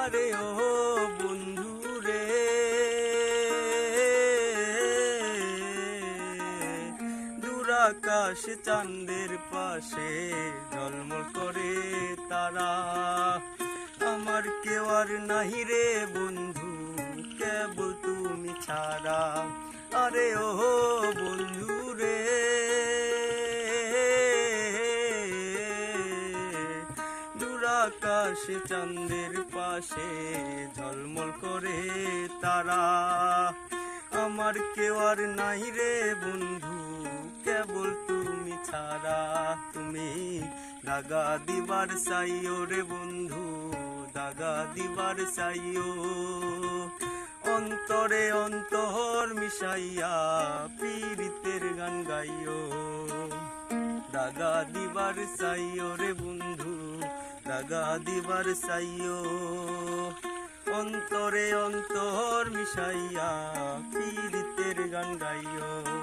আরে ও বন্ধু রে। দুরাকাশ চাঁদের পাশে ঝলমল করে তারা। আমার কেউ আর নাহি রে বন্ধু, কেবল তুমি ছাড়া। আরে ও দুরাকাশ চাঁদের পাশে ঝলমল করে তারা। আমার কেউ আর নাই রে বন্ধু, কেবল তুমি ছাড়া। তুমি দাগা দিবার চাইও রে বন্ধু, দাগা দিবার চাইও। অন্তরে অন্তর মিশাইয়া পীড়িতের গান গাইও। দাগা দিবার চাইও রে বন্ধু দাগা দিবার চাইও। অন্তরে অন্তর মিশাইয়া পীড়িতের গান গাইয়